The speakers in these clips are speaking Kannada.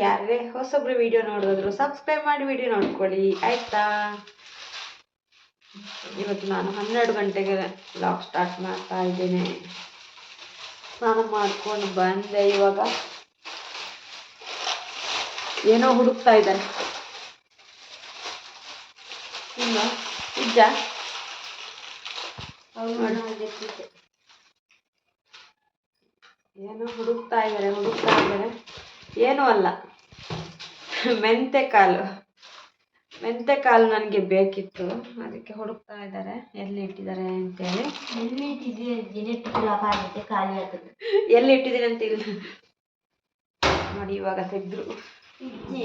ಯಾರೇ ಹೊಸೊಬ್ರು ವಿಡಿಯೋ ನೋಡಿದ್ರು ಸಬ್ಸ್ಕ್ರೈಬ್ ಮಾಡಿ ವಿಡಿಯೋ ನೋಡ್ಕೊಳ್ಳಿ ಆಯ್ತಾ? ಇವತ್ತು ನಾನು ಹನ್ನೆರಡು ಗಂಟೆಗೆ ಬ್ಲಾಗ್ ಸ್ಟಾರ್ಟ್ ಮಾಡ್ತಾ ಇದ್ದೇನೆ. ಸ್ನಾನ ಮಾಡ್ಕೊಂಡು ಬಂದೆ ಇವಾಗ. ಏನೋ ಹುಡುಕ್ತಾ ಇದ್ದಾನೆ. ಇಲ್ಲ ಇದ್ದ? ಏನೋ ಹುಡುಕ್ತಾ ಇದ್ದಾರೆ ಹುಡುಕ್ತಾ ಇದ್ದಾರೆ ಏನೂ ಅಲ್ಲ. ಮೆಂತೆ ಕಾಲು ಮೆಂತೆ ಕಾಲು ನನಗೆ ಬೇಕಿತ್ತು. ಅದಕ್ಕೆ ಹುಡುಕ್ತಾ ಇದ್ದಾರೆ. ಎಲ್ಲಿ ಇಟ್ಟಿದ್ದಾರೆ ಅಂತೇಳಿ. ಎಲ್ಲಿ ಇಟ್ಟಿದ್ದೀರಿ ಖಾಲಿ ಆಗ್ತದೆ ಎಲ್ಲಿ ಇಟ್ಟಿದ್ದೀನಿ ಅಂತ ಇಲ್ಲ. ನೋಡಿ ಇವಾಗ ತೆಗೆದ್ರು. ಇಲ್ಲಂತೆ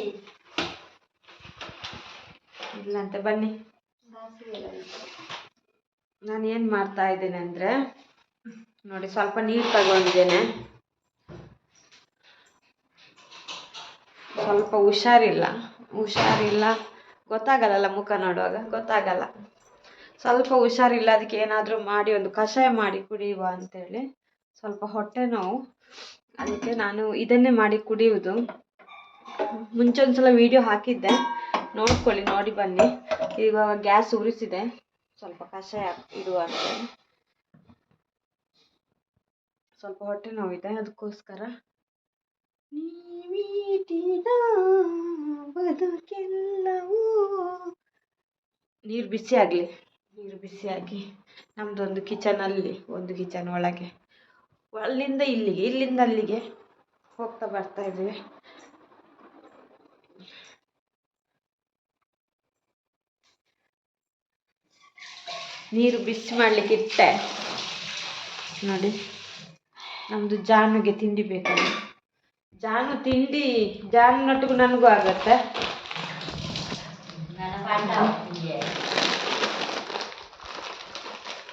ಇಲ್ಲ ಅಂತ ಬನ್ನಿ. ನಾನು ಏನು ಮಾಡ್ತಾ ಇದ್ದೇನೆ ಅಂದರೆ ನೋಡಿ ಸ್ವಲ್ಪ ನೀರು ತಗೊಂಡಿದ್ದೇನೆ. ಸ್ವಲ್ಪ ಹುಷಾರಿಲ್ಲ. ಹುಷಾರಿಲ್ಲ. ಗೊತ್ತಾಗಲ್ಲಲ್ಲ ಮುಖ ನೋಡುವಾಗ? ಗೊತ್ತಾಗಲ್ಲ. ಸ್ವಲ್ಪ ಹುಷಾರಿಲ್ಲ, ಅದಕ್ಕೆ ಏನಾದರೂ ಮಾಡಿ ಒಂದು ಕಷಾಯ ಮಾಡಿ ಕುಡಿಯುವ ಅಂತೇಳಿ ಸ್ವಲ್ಪ ಹೊಟ್ಟೆ ನೋವು. ಅದಕ್ಕೆ ನಾನು ಇದನ್ನೇ ಮಾಡಿ ಕುಡಿಯುವುದು. ಮುಂಚೆ ಒಂದ್ಸಲ ವಿಡಿಯೋ ಹಾಕಿದ್ದೆ. ನೋಡ್ಕೊಳ್ಳಿ, ನೋಡಿ ಬನ್ನಿ. ಇವಾಗ ಗ್ಯಾಸ್ ಉರಿಸಿದೆ. ಸ್ವಲ್ಪ ಕಷಾಯ ಇಡುವ ಅಂತೇಳಿ. ಸ್ವಲ್ಪ ಹೊಟ್ಟೆ ನೋವಿದೆ, ಅದಕ್ಕೋಸ್ಕರ ನೀವೀಟಿದ ಬದುಕೆಲ್ಲವೂ ನೀರು ಬಿಸಿ ಆಗಲಿ. ನೀರು ಬಿಸಿಯಾಗಿ ನಮ್ಮದೊಂದು ಕಿಚನಲ್ಲಿ ಒಂದು ಕಿಚನ್ ಒಳಗೆ. ಅಲ್ಲಿಂದ ಇಲ್ಲಿಗೆ, ಇಲ್ಲಿಂದ ಅಲ್ಲಿಗೆ ಹೋಗ್ತಾ ಬರ್ತಾ ಇದ್ದೀವಿ ನೀರು ಬಿಸಿ ಮಾಡಲಿಕ್ಕೆ ಇಟ್ಟೆ. ನೋಡಿ ನಮ್ಮದು ಜಾನುಗೆ ತಿಂಡಿ ಬೇಕಲ್ಲ ಜಾನು ತಿಂಡಿ ಜಾನೊಟ್ಟಿಗೂ ನನಗೂ ಆಗತ್ತೆ. ಏನೊಂದು.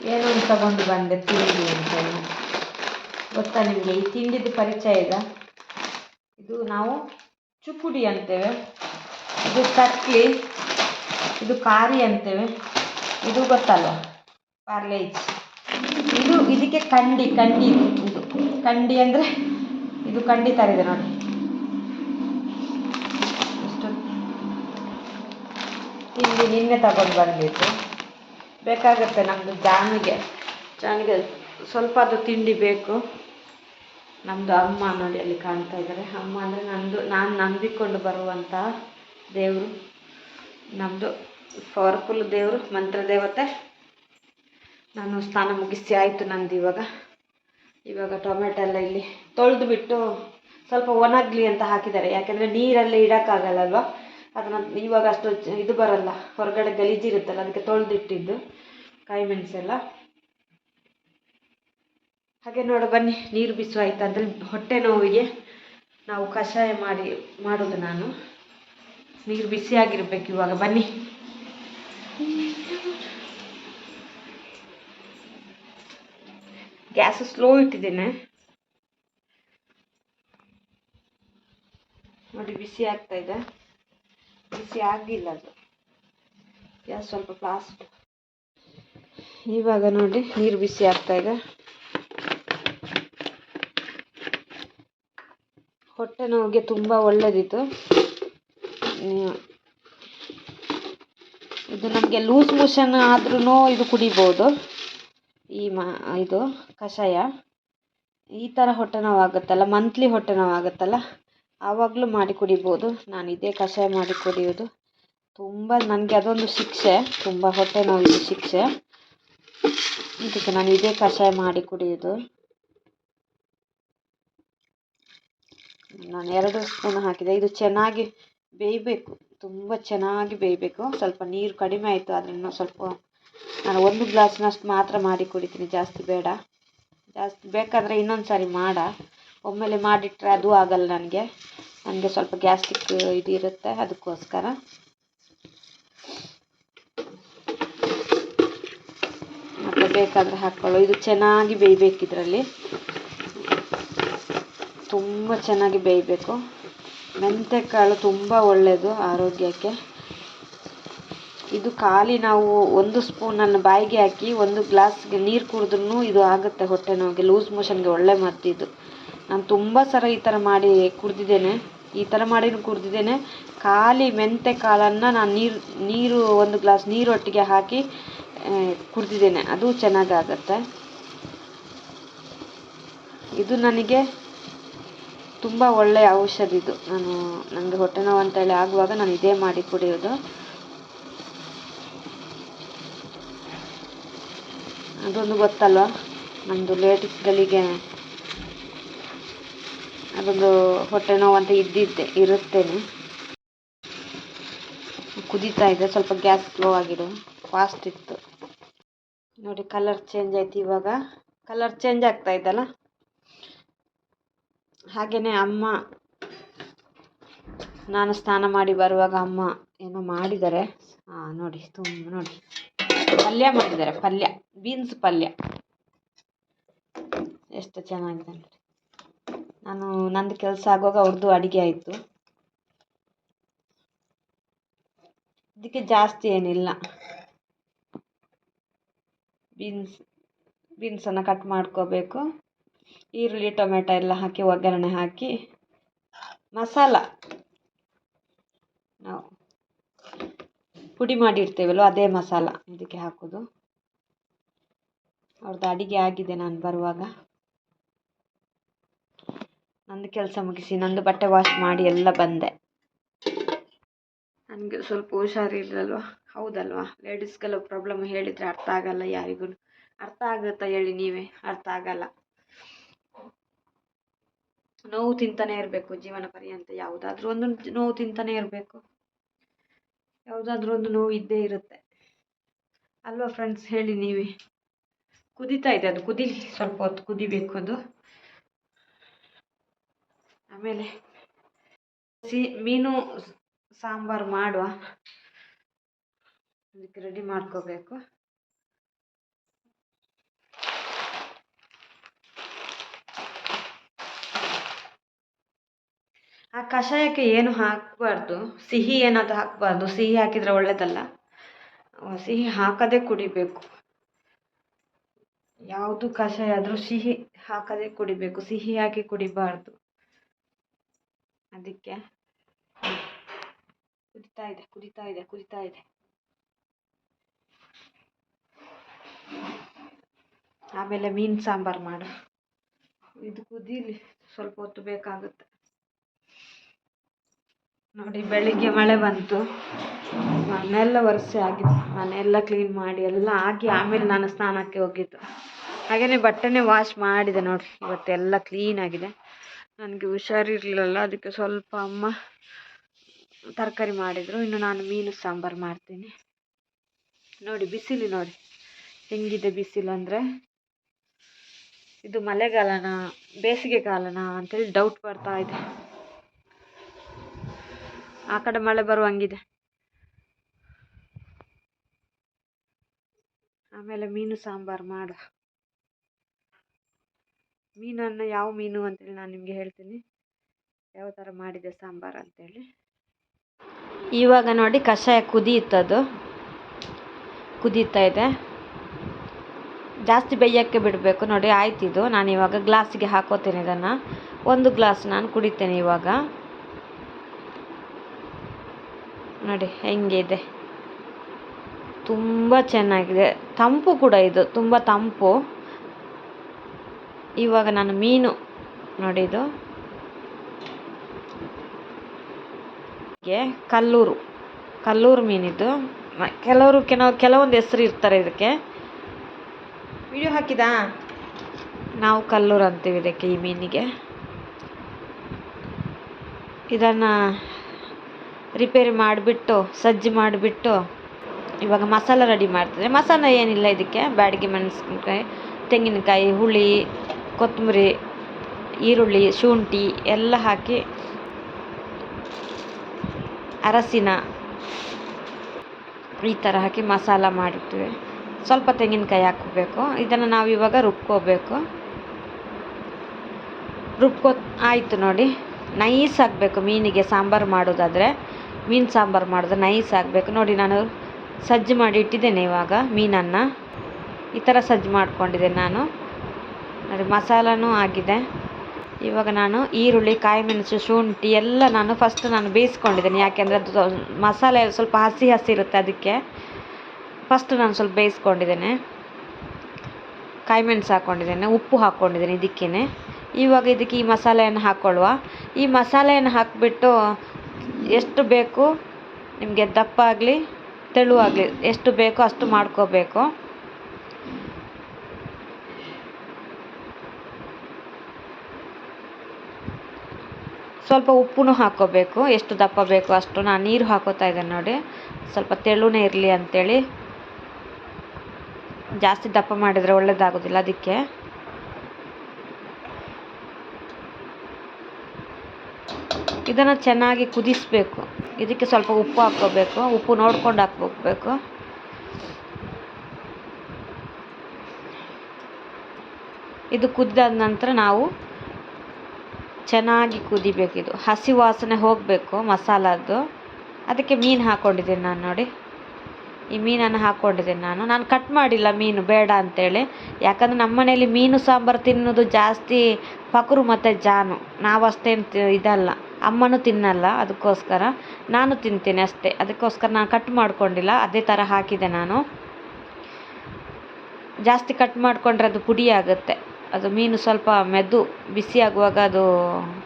ಏನೋ ತಗೊಂಡು ಬಂದೆ ತಿಂಡಿ ಅಂತ ಗೊತ್ತಾ ನಿಮಗೆ ಈ ತಿಂಡಿದು ಪರಿಚಯ ಇದೆ. ಇದು ನಾವು ಚುಕ್ಕುಡಿ ಅಂತೇವೆ. ಇದು ಚಕ್ಲಿ ಇದು ಕಾರಿ ಅಂತೇವೆ. ಇದು ಗೊತ್ತಲ್ವಾ? ಪಾರ್ಲೇಜ್ ಇದು ಇದಕ್ಕೆ ಕಂಡಿ ಕಂಡಿ ಇದು. ಕಂಡಿ ಅಂದರೆ ಇದು ಖಂಡಿತ ತರಿದೆ ನೋಡಿ. ಇಷ್ಟು. ತಿಂಡಿ ನಿನ್ನೆ ತಗೊಂಡು ಬಂದಿದ್ದು. ಬೇಕಾಗುತ್ತೆ ನಮ್ಮದು ಜಾನಿಗೆ ಜಾನಿಗೆ ಸ್ವಲ್ಪ ಅದು ತಿಂಡಿ ಬೇಕು. ನಮ್ಮದು ಅಮ್ಮ ನೋಡಿ ಅಲ್ಲಿ ಕಾಣ್ತಾ ಇದ್ದಾರೆ ಅಮ್ಮ ಅಂದರೆ ನಂದು ನಾನು ನಂಬಿಕೊಂಡು ಬರುವಂಥ ದೇವರು. ನಮ್ಮದು ಪವರ್ಫುಲ್ ದೇವರು ಮಂತ್ರ ದೇವತೆ ನಾನು ಸ್ನಾನ ಮುಗಿಸಿ ಆಯಿತು ನಂದು ಇವಾಗ. ಇವಾಗ ಟೊಮೆಟೊ ಎಲ್ಲ ಇಲ್ಲಿ ತೊಳೆದು ಬಿಟ್ಟು ಸ್ವಲ್ಪ ಒಣಗಲಿ ಅಂತ ಹಾಕಿದ್ದಾರೆ. ಯಾಕೆಂದರೆ ನೀರಲ್ಲಿ ಇಡೋಕ್ಕಾಗಲ್ಲಲ್ವ? ಅದನ್ನು ಇವಾಗ ಅಷ್ಟು ಇದು ಬರಲ್ಲ. ಹೊರಗಡೆ ಗಲೀಜಿರುತ್ತಲ್ಲ ಅದಕ್ಕೆ ತೊಳೆದಿಟ್ಟಿದ್ದು ಕಾಯಿ ಮೆಣಸೆಲ್ಲ ಹಾಗೆ ನೋಡು, ಬನ್ನಿ, ನೀರು ಬಿಸಿ ಆಯ್ತು? ಅಂದರೆ ಹೊಟ್ಟೆ ನೋವಿಗೆ ನಾವು ಕಷಾಯ ಮಾಡಿ, ಮಾಡೋದು ನಾನು. ನೀರು ಬಿಸಿಯಾಗಿರ್ಬೇಕು ಇವಾಗ. ಬನ್ನಿ. ಗ್ಯಾಸ್ ಸ್ಲೋ ಇಟ್ಟಿದ್ದೇನೆ. ನೋಡಿ, ಬಿಸಿ ಆಗ್ತಾ ಇದೆ. ಬಿಸಿ ಆಗಿಲ್ಲ ಅದು. ಗ್ಯಾಸ್ ಸ್ವಲ್ಪ ಫಾಸ್ಟ್ ಇವಾಗ ನೋಡಿ, ನೀರು ಬಿಸಿ ಆಗ್ತಾ ಇದೆ. ಹೊಟ್ಟೆ ನೋವಿಗೆ ತುಂಬ ಒಳ್ಳೆಯದಿತ್ತು ಇದು ನಮಗೆ ಲೂಸ್ ಮೋಷನ್ ಆದ್ರೂ ಇದು ಕುಡಿಬೋದು. ಈ ಮಾ ಇದು. ಕಷಾಯ. ಈ ಥರ ಹೊಟ್ಟೆ ನೋವಾಗುತ್ತಲ್ಲ ಮಂತ್ಲಿ ಹೊಟ್ಟೆ ನೋವಾಗುತ್ತಲ್ಲ ಆವಾಗಲೂ ಮಾಡಿ ಕುಡಿಬೋದು. ನಾನು ಇದೇ ಕಷಾಯ ಮಾಡಿ ಕುಡಿಯೋದು ತುಂಬ ನನಗೆ ಅದೊಂದು ಶಿಕ್ಷೆ, ತುಂಬ ಹೊಟ್ಟೆ ನೋವಿಗೆ ಶಿಕ್ಷೆ. ಇದಕ್ಕೆ ನಾನು ಇದೇ ಕಷಾಯ ಮಾಡಿ ಕುಡಿಯೋದು ನಾನು ಎರಡು ಸ್ಪೂನ್ ಹಾಕಿದೆ. ಇದು ಚೆನ್ನಾಗಿ ಬೇಯಬೇಕು. ತುಂಬ ಚೆನ್ನಾಗಿ ಬೇಯಬೇಕು. ಸ್ವಲ್ಪ ನೀರು ಕಡಿಮೆ ಆಯಿತು ಅದನ್ನು ಸ್ವಲ್ಪ ನಾನು ಒಂದು ಗ್ಲಾಸ್ನಷ್ಟು ಮಾತ್ರ ಮಾಡಿ ಕುಡಿತೀನಿ. ಜಾಸ್ತಿ ಬೇಡ. ಜಾಸ್ತಿ ಬೇಕಾದರೆ ಇನ್ನೊಂದು ಸಾರಿ ಮಾಡ. ಒಮ್ಮೆಲೆ ಮಾಡಿಟ್ರೆ ಅದು ಆಗಲ್ಲ ನನಗೆ. ನನಗೆ ಸ್ವಲ್ಪ ಗ್ಯಾಸ್ಟ್ರಿಕ್ ಇದು ಇರುತ್ತೆ, ಅದಕ್ಕೋಸ್ಕರ. ಮತ್ತು ಬೇಕಾದರೆ ಹಾಕ್ಕೊಳ್ಳೋ ಇದು ಚೆನ್ನಾಗಿ ಬೇಯಬೇಕು ಇದರಲ್ಲಿ. ತುಂಬ ಚೆನ್ನಾಗಿ ಬೇಯಬೇಕು. ಮೆಂತೆಕಾಳು ತುಂಬ ಒಳ್ಳೆಯದು ಆರೋಗ್ಯಕ್ಕೆ. ಇದು ಖಾಲಿ ನಾವು ಒಂದು ಸ್ಪೂನನ್ನು ಬಾಯಿಗೆ ಹಾಕಿ ಒಂದು ಗ್ಲಾಸ್ಗೆ ನೀರು ಕುಡಿದ್ರೂ ಇದು ಆಗುತ್ತೆ ಹೊಟ್ಟೆ ನೋವಿಗೆ ಲೂಸ್ ಮೋಷನ್ಗೆ ಒಳ್ಳೆ ಮದ್ದು ಇದು. ನಾನು ತುಂಬ ಸಲ ಈ ಥರ ಮಾಡಿ ಕುಡಿದಿದ್ದೇನೆ. ಈ ಥರ ಮಾಡಿನೂ ಕುಡ್ದಿದ್ದೇನೆ. ಖಾಲಿ ಮೆಂತೆ ಕಾಳನ್ನು ನಾನು ನೀರು ನೀರು ಒಂದು ಗ್ಲಾಸ್ ನೀರೊಟ್ಟಿಗೆ ಹಾಕಿ ಕುಡಿದಿದ್ದೇನೆ. ಅದು ಚೆನ್ನಾಗಾಗತ್ತೆ. ಇದು ನನಗೆ ತುಂಬ ಒಳ್ಳೆಯ ಔಷಧಿ ಇದು ನಾನು ನನಗೆ ಹೊಟ್ಟೆ ನೋವು ಅಂತೇಳಿ ಆಗುವಾಗ ನಾನು ಇದೇ ಮಾಡಿ ಕುಡಿಯೋದು. ಅದೊಂದು ಗೊತ್ತಲ್ವ? ನಮ್ಮದು ಲೇಡೀಸ್ಗಳಿಗೆ ಅದೊಂದು ಹೊಟ್ಟೆ ನೋವು ಅಂತ ಇದ್ದಿದ್ದೆ, ಇರುತ್ತೇನೆ. ಕುದೀತಾ ಇದೆ, ಸ್ವಲ್ಪ ಗ್ಯಾಸ್ ಸ್ಲೋ ಆಗಿದೆ ಫಾಸ್ಟ್ ಇತ್ತು. ನೋಡಿ ಕಲರ್ ಚೇಂಜ್ ಆಯ್ತು ಇವಾಗ. ಕಲರ್ ಚೇಂಜ್ ಆಗ್ತಾ ಇದ್ದಲ್ಲ ಹಾಗೆಯೇ ಅಮ್ಮ, ನಾನು ಸ್ನಾನ ಮಾಡಿ ಬರುವಾಗ ಅಮ್ಮ ಏನೋ ಮಾಡಿದ್ದಾರೆ. ಹಾಂ ನೋಡಿ, ತುಂಬ ನೋಡಿ. ಪಲ್ಯ ಮಾಡಿದ್ದಾರೆ, ಪಲ್ಯ. ಬೀನ್ಸ್ ಪಲ್ಯ. ಎಷ್ಟು ಚೆನ್ನಾಗಿದೆ ನೋಡಿ ನಾನು ನಂದು ಕೆಲಸ ಆಗುವಾಗ ಅವ್ರದ್ದು ಅಡುಗೆ ಆಯಿತು. ಇದಕ್ಕೆ ಜಾಸ್ತಿ ಏನಿಲ್ಲ. ಬೀನ್ಸ್, ಬೀನ್ಸನ್ನು ಕಟ್ ಮಾಡ್ಕೋಬೇಕು. ಈರುಳ್ಳಿ, ಟೊಮೆಟೊ ಎಲ್ಲ ಹಾಕಿ, ಒಗ್ಗರಣೆ ಹಾಕಿ. ಮಸಾಲ. ನಾವು ಪುಡಿ ಮಾಡಿ ಇಡ್ತೇವಲ್ವ ಅದೇ ಮಸಾಲ ಇದಕ್ಕೆ ಹಾಕೋದು. ಅವ್ರದ್ದು ಅಡುಗೆ ಆಗಿದೆ ನಾನು ಬರುವಾಗ. ನಂದು ಕೆಲಸ ಮುಗಿಸಿ, ನಂದು ಬಟ್ಟೆ ವಾಶ್ ಮಾಡಿ ಎಲ್ಲ ಬಂದೆ. ನನಗೆ ಸ್ವಲ್ಪ ಹುಷಾರಿಲ್ಲಲ್ವ ಹೌದಲ್ವಾ? ಲೇಡೀಸ್ಗೆಲ್ಲ ಪ್ರಾಬ್ಲಮ್ ಹೇಳಿದರೆ ಅರ್ಥ ಆಗಲ್ಲ ಯಾರಿಗೂ. ಅರ್ಥ ಆಗುತ್ತಾ ಹೇಳಿ ನೀವೇ? ಅರ್ಥ ಆಗಲ್ಲ. ನೋವು ತಿಂತಾನೆ ಇರಬೇಕು ಜೀವನ ಪರ್ಯಂತ. ಯಾವುದಾದ್ರೂ ಒಂದು ನೋವು ತಿಂತಾನೆ ಇರಬೇಕು. ಯಾವುದಾದ್ರೂ ಒಂದು ನೋವು ಇದ್ದೇ ಇರುತ್ತೆ. ಅಲ್ವಾ ಫ್ರೆಂಡ್ಸ್ ಹೇಳಿ ನೀವೇ. ಕುದೀತಾ ಇದೆ, ಅದು ಕುದೀಲಿ ಸ್ವಲ್ಪ ಹೊತ್ತು ಕುದಿಬೇಕು ಅದು. ಆಮೇಲೆ ಸಿ, ಮೀನು ಸಾಂಬಾರು ಮಾಡುವ. ಅದಕ್ಕೆ ರೆಡಿ ಮಾಡ್ಕೋಬೇಕು. ಆ ಕಷಾಯಕ್ಕೆ ಏನು ಹಾಕಬಾರ್ದು, ಸಿಹಿ ಏನಾದರೂ ಹಾಕಬಾರ್ದು. ಸಿಹಿ ಹಾಕಿದರೆ ಒಳ್ಳೆಯದಲ್ಲ ಸಿಹಿ ಹಾಕದೇ ಕುಡಿಬೇಕು. ಯಾವುದು ಕಷಾಯ ಆದರೂ ಸಿಹಿ ಹಾಕದೆ ಕುಡಿಬೇಕು ಸಿಹಿ ಹಾಕಿ ಕುಡಿಬಾರ್ದು. ಅದಕ್ಕೆ ಕುದಿತಾ ಇದೆ ಕುದಿತಾ ಇದೆ ಕುದಿತಾ ಇದೆ. ಆಮೇಲೆ ಮೀನು ಸಾಂಬಾರು ಮಾಡು. ಇದು ಕುದೀಲಿ, ಸ್ವಲ್ಪ ಹೊತ್ತು ಬೇಕಾಗುತ್ತೆ. ನೋಡಿ, ಬೆಳಿಗ್ಗೆ ಮಳೆ ಬಂತು. ಮನೆಯೆಲ್ಲ ಒರೆಸಿ ಆಗಿತ್ತು ಮನೆಯೆಲ್ಲ ಕ್ಲೀನ್ ಮಾಡಿ ಎಲ್ಲ ಆಗಿ ಆಮೇಲೆ ನಾನು ಸ್ನಾನಕ್ಕೆ ಹೋಗಿದ್ದು. ಹಾಗೆಯೇ ಬಟ್ಟೆನೇ ವಾಶ್ ಮಾಡಿದೆ ನೋಡಿ ಇವತ್ತೆಲ್ಲ ಕ್ಲೀನ್ ಆಗಿದೆ. ನನಗೆ ಹುಷಾರಿರಲಿಲ್ಲ. ಅದಕ್ಕೆ ಸ್ವಲ್ಪ ಅಮ್ಮ ತರಕಾರಿ ಮಾಡಿದರು. ಇನ್ನು ನಾನು ಮೀನು ಸಾಂಬಾರು ಮಾಡ್ತೀನಿ. ನೋಡಿ ಬಿಸಿಲು ನೋಡಿ. ಹೆಂಗಿದೆ ಬಿಸಿಲು ಅಂದರೆ? ಇದು ಮಳೆಗಾಲನ, ಬೇಸಿಗೆ ಕಾಲನ ಅಂತೇಳಿ ಡೌಟ್ ಬರ್ತಾ ಇದೆ. ಆ ಕಡೆ ಮಳೆ ಬರುವಂಗಿದೆ. ಆಮೇಲೆ ಮೀನು ಸಾಂಬಾರು ಮಾಡು. ಮೀನನ್ನು ಯಾವ ಮೀನು ಅಂತೇಳಿ ನಾನು ನಿಮಗೆ ಹೇಳ್ತೀನಿ. ಯಾವ ಥರ ಮಾಡಿದೆ ಸಾಂಬಾರು ಅಂತೇಳಿ. ಇವಾಗ ನೋಡಿ ಕಷಾಯ ಕುದಿಯುತ್ತದು. ಕುದೀತಾ ಇದೆ. ಜಾಸ್ತಿ ಬೇಯೋಕ್ಕೆ ಬಿಡಬೇಕು. ನೋಡಿ ಆಯ್ತು ಇದು. ನಾನು ಇವಾಗ ಗ್ಲಾಸಿಗೆ ಹಾಕೋತೇನೆ ಇದನ್ನು. ಒಂದು ಗ್ಲಾಸ್ ನಾನು ಕುಡಿತೇನೆ ಇವಾಗ. ನೋಡಿ ಹೆಂಗಿದೆ. ತುಂಬ ಚೆನ್ನಾಗಿದೆ. ತಂಪು ಕೂಡ ಇದು ತುಂಬ ತಂಪು. ಇವಾಗ ನಾನು ಮೀನು ನೋಡಿ ಇದು ಕಲ್ಲೂರು ಕಲ್ಲೂರು ಮೀನಿದು. ಕೆಲವರು ಕೆಲವು ಕೆಲವೊಂದು ಹೆಸರು ಇರ್ತಾರೆ ಇದಕ್ಕೆ. ವಿಡಿಯೋ ಹಾಕಿದಾ? ನಾವು ಕಲ್ಲೂರು ಅಂತೀವಿ ಇದಕ್ಕೆ ಈ ಮೀನಿಗೆ. ಇದನ್ನು ರಿಪೇರಿ ಮಾಡಿಬಿಟ್ಟು ಸಜ್ಜು ಮಾಡಿಬಿಟ್ಟು ಇವಾಗ ಮಸಾಲ ರೆಡಿ ಮಾಡ್ತಿದ್ರೆ ಮಸಾಲ ಏನಿಲ್ಲ ಇದಕ್ಕೆ. ಬ್ಯಾಡಗಿ ಮೆಣಸಿನ್ಕಾಯಿ, ತೆಂಗಿನಕಾಯಿ, ಹುಳಿ, ಕೊತ್ತಂಬರಿ, ಈರುಳ್ಳಿ, ಶುಂಠಿ ಎಲ್ಲ ಹಾಕಿ ಅರಸಿನ ಈ ಥರ ಹಾಕಿ ಮಸಾಲ ಮಾಡಿರ್ತೀವಿ ಸ್ವಲ್ಪ ತೆಂಗಿನಕಾಯಿ ಹಾಕೋಬೇಕು. ಇದನ್ನು ನಾವು ಇವಾಗ ರುಬ್ಕೋಬೇಕು. ರುಬ್ಕೋ ಆಯಿತು ನೋಡಿ. ನೈಸ್ ಆಗಬೇಕು ಮೀನಿಗೆ ಸಾಂಬಾರು ಮಾಡೋದಾದರೆ. ಮೀನು ಸಾಂಬಾರು ಮಾಡಿದ್ರೆ ನೈಸ್ ಆಗಬೇಕು. ನೋಡಿ ನಾನು ಸಜ್ಜು ಮಾಡಿ ಇಟ್ಟಿದ್ದೇನೆ ಇವಾಗ, ಮೀನನ್ನು. ಈ ಥರ ಸಜ್ಜು ಮಾಡಿಕೊಂಡಿದ್ದೆ ನಾನು. ನೋಡಿ ಮಸಾಲನೂ ಆಗಿದೆ. ಇವಾಗ ನಾನು ಈರುಳ್ಳಿ ಕಾಯಿ ಮೆಣಸು ಶುಂಠಿ ಎಲ್ಲ ನಾನು ಫಸ್ಟ್ ನಾನು ಬೇಯಿಸ್ಕೊಂಡಿದ್ದೇನೆ. ಯಾಕೆಂದರೆ ಅದು ಮಸಾಲೆ ಸ್ವಲ್ಪ ಹಸಿ ಹಸಿ ಇರುತ್ತೆ ಅದಕ್ಕೆ. ಫಸ್ಟ್ ನಾನು ಸ್ವಲ್ಪ ಬೇಯಿಸ್ಕೊಂಡಿದ್ದೇನೆ. ಕಾಯಿ ಮೆಣಸು ಹಾಕ್ಕೊಂಡಿದ್ದೇನೆ ಉಪ್ಪು ಹಾಕ್ಕೊಂಡಿದ್ದೇನೆ ಇದಕ್ಕೇ ಇವಾಗ ಇದಕ್ಕೆ ಈ ಮಸಾಲೆಯನ್ನು ಹಾಕ್ಕೊಳ್ಳುವ ಈ ಮಸಾಲೆಯನ್ನು ಹಾಕಿಬಿಟ್ಟು ಎಷ್ಟು ಬೇಕು? ನಿಮಗೆ ದಪ್ಪ ಆಗಲಿ ತೆಳುವಾಗಲಿ ಎಷ್ಟು ಬೇಕೋ ಅಷ್ಟು ಮಾಡ್ಕೋಬೇಕು. ಸ್ವಲ್ಪ ಉಪ್ಪು ಹಾಕೋಬೇಕು, ಎಷ್ಟು ದಪ್ಪ ಬೇಕು ಅಷ್ಟು. ನಾನು ನೀರು ಹಾಕೋತಾ ಇದ್ದೇನೆ ನೋಡಿ. ಸ್ವಲ್ಪ ತೆಳುನೇ ಇರಲಿ ಅಂಥೇಳಿ ಜಾಸ್ತಿ ದಪ್ಪ ಮಾಡಿದರೆ ಒಳ್ಳೆಯದಾಗೋದಿಲ್ಲ ಅದಕ್ಕೆ. ಇದನ್ನು ಚೆನ್ನಾಗಿ ಕುದಿಸಬೇಕು. ಇದಕ್ಕೆ ಸ್ವಲ್ಪ ಉಪ್ಪು ಹಾಕ್ಕೋಬೇಕು. ಉಪ್ಪು ನೋಡ್ಕೊಂಡು ಹಾಕ್ಬೇಕು ಇದು ಕುದ್ದಾದ ನಂತರ ನಾವು ಚೆನ್ನಾಗಿ ಕುದಿಬೇಕು ಇದು. ಹಸಿ ವಾಸನೆ ಹೋಗಬೇಕು ಮಸಾಲದ್ದು. ಅದಕ್ಕೆ ಮೀನು ಹಾಕ್ಕೊಂಡಿದ್ದೀನಿ ನಾನು ನೋಡಿ. ಈ ಮೀನನ್ನು ಹಾಕ್ಕೊಂಡಿದ್ದೀನಿ ನಾನು. ನಾನು ಕಟ್ ಮಾಡಿಲ್ಲ ಮೀನು, ಬೇಡ ಅಂತೇಳಿ. ಯಾಕಂದರೆ ನಮ್ಮ ಮನೇಲಿ ಮೀನು ಸಾಂಬಾರು ತಿನ್ನೋದು ಜಾಸ್ತಿ ಪಕರು ಮತ್ತು ಜಾನು. ನಾವು ಅಷ್ಟೇನು ಇದಲ್ಲ. ಅಮ್ಮನೂ ತಿನ್ನಲ್ಲ, ಅದಕ್ಕೋಸ್ಕರ ನಾನು ತಿಂತೀನಿ ಅಷ್ಟೇ. ಅದಕ್ಕೋಸ್ಕರ ನಾನು ಕಟ್ ಮಾಡ್ಕೊಂಡಿಲ್ಲ, ಅದೇ ಥರ ಹಾಕಿದೆ ನಾನು. ಜಾಸ್ತಿ ಕಟ್ ಮಾಡಿಕೊಂಡ್ರೆ ಅದು ಪುಡಿ ಆಗುತ್ತೆ. ಅದು ಮೀನು ಸ್ವಲ್ಪ ಮೆದು, ಬಿಸಿ ಆಗುವಾಗ ಅದು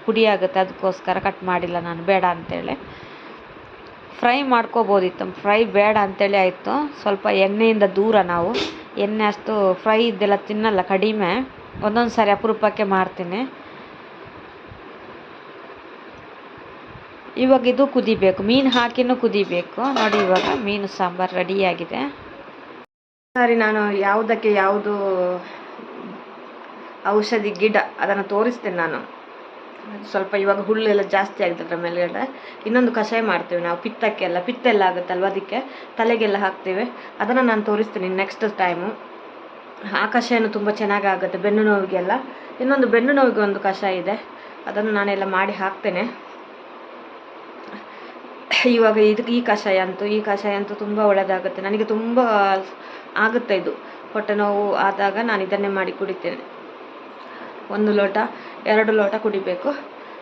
ಪುಡಿ ಆಗುತ್ತೆ, ಅದಕ್ಕೋಸ್ಕರ ಕಟ್ ಮಾಡಿಲ್ಲ ನಾನು, ಬೇಡ ಅಂತೇಳಿ. ಫ್ರೈ ಮಾಡ್ಕೋಬೋದಿತ್ತು ಫ್ರೈ ಬೇಡ ಅಂತೇಳಿ ಆಯಿತು. ಸ್ವಲ್ಪ ಎಣ್ಣೆಯಿಂದ ದೂರ ನಾವು. ಎಣ್ಣೆ ಅಷ್ಟು ಫ್ರೈ ಇದ್ದೆಲ್ಲ ತಿನ್ನಲ್ಲ, ಕಡಿಮೆ. ಒಂದೊಂದು ಸಾರಿ ಅಪರೂಪಕ್ಕೆ ಮಾಡ್ತೀನಿ ಇವಾಗ ಇದು ಕುದಿಬೇಕು. ಮೀನು ಹಾಕಿನೂ ಕುದಿಬೇಕು. ನೋಡಿ ಇವಾಗ ಮೀನು ಸಾಂಬಾರು ರೆಡಿಯಾಗಿದೆ. ಸರಿ, ನಾನು ಯಾವುದಕ್ಕೆ ಯಾವುದು ಔಷಧಿ ಗಿಡ ಅದನ್ನು ತೋರಿಸ್ತೇನೆ ನಾನು. ಸ್ವಲ್ಪ ಇವಾಗ ಹುಲ್ಲೆಲ್ಲ ಜಾಸ್ತಿ ಆಗಿದೆ ಅದರ ಮೇಲ್ಗಡೆ. ಇನ್ನೊಂದು ಕಷಾಯ ಮಾಡ್ತೇವೆ ನಾವು ಪಿತ್ತಕ್ಕೆಲ್ಲ ಪಿತ್ತ ಎಲ್ಲ ಆಗುತ್ತಲ್ವ ಅದಕ್ಕೆ? ತಲೆಗೆಲ್ಲ ಹಾಕ್ತೇವೆ. ಅದನ್ನು ನಾನು ತೋರಿಸ್ತೀನಿ ನೆಕ್ಸ್ಟ್ ಟೈಮು ಆ ಕಷಾಯನೂ ತುಂಬ ಚೆನ್ನಾಗಿ ಆಗುತ್ತೆ, ಬೆನ್ನು ನೋವಿಗೆಲ್ಲ. ಇನ್ನೊಂದು ಬೆನ್ನು ನೋವಿಗೆ ಒಂದು ಕಷಾಯ ಇದೆ. ಅದನ್ನು ನಾನೆಲ್ಲ ಮಾಡಿ ಹಾಕ್ತೇನೆ. ಇವಾಗ ಇದು ಈ ಕಷಾಯ ಅಂತೂ, ಈ ಕಷಾಯ ಅಂತೂ ತುಂಬ ಒಳ್ಳೆಯದಾಗುತ್ತೆ ನನಗೆ ತುಂಬ ಆಗುತ್ತೆ ಇದು. ಹೊಟ್ಟೆ ನೋವು ಆದಾಗ ನಾನು ಇದನ್ನೇ ಮಾಡಿ ಕುಡಿತೇನೆ. ಒಂದು ಲೋಟ, ಎರಡು ಲೋಟ ಕುಡಿಬೇಕು.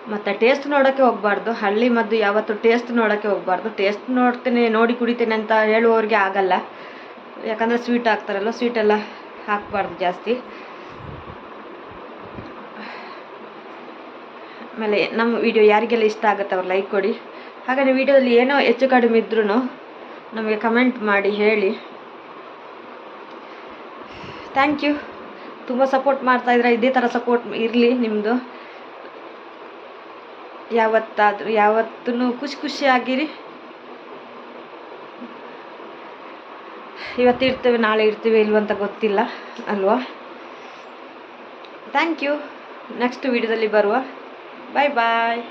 ಮತ್ತು ಟೇಸ್ಟ್ ನೋಡೋಕ್ಕೆ ಹೋಗಬಾರ್ದು. ಹಳ್ಳಿ ಮದ್ದು ಯಾವತ್ತೂ ಟೇಸ್ಟ್ ನೋಡೋಕ್ಕೆ ಹೋಗಬಾರ್ದು. ಟೇಸ್ಟ್ ನೋಡ್ತೇನೆ, ನೋಡಿ ಕುಡಿತೇನೆ ಅಂತ ಹೇಳುವವ್ರಿಗೆ ಆಗಲ್ಲ. ಯಾಕಂದರೆ ಸ್ವೀಟ್ ಹಾಕ್ತಾರಲ್ಲ ಸ್ವೀಟೆಲ್ಲ ಹಾಕಬಾರ್ದು ಜಾಸ್ತಿ. ಆಮೇಲೆ ನಮ್ಮ ವಿಡಿಯೋ ಯಾರಿಗೆಲ್ಲ ಇಷ್ಟ ಆಗುತ್ತೆ ಅವ್ರು ಲೈಕ್ ಕೊಡಿ. ಹಾಗಾದರೆ ವಿಡಿಯೋದಲ್ಲಿ ಏನೋ ಹೆಚ್ಚು ಕಡಿಮೆ ಇದ್ರೂ ನಮಗೆ ಕಮೆಂಟ್ ಮಾಡಿ, ಹೇಳಿ. ಥ್ಯಾಂಕ್ ಯು ತುಂಬ ಸಪೋರ್ಟ್ ಮಾಡ್ತಾಯಿದ್ರೆ ಇದೇ ಥರ ಸಪೋರ್ಟ್ ಇರಲಿ ನಿಮ್ಮದು ಯಾವತ್ತಾದರೂ ಯಾವತ್ತೂ ಖುಷಿ ಖುಷಿಯಾಗಿರಿ ಇವತ್ತು ಇರ್ತೇವೆ, ನಾಳೆ ಇರ್ತೀವಿ ಇಲ್ವಂತ ಗೊತ್ತಿಲ್ಲ, ಅಲ್ವಾ? ಥ್ಯಾಂಕ್ ಯು ನೆಕ್ಸ್ಟ್ ವಿಡಿಯೋದಲ್ಲಿ ಬರುವ. ಬಾಯ್ ಬಾಯ್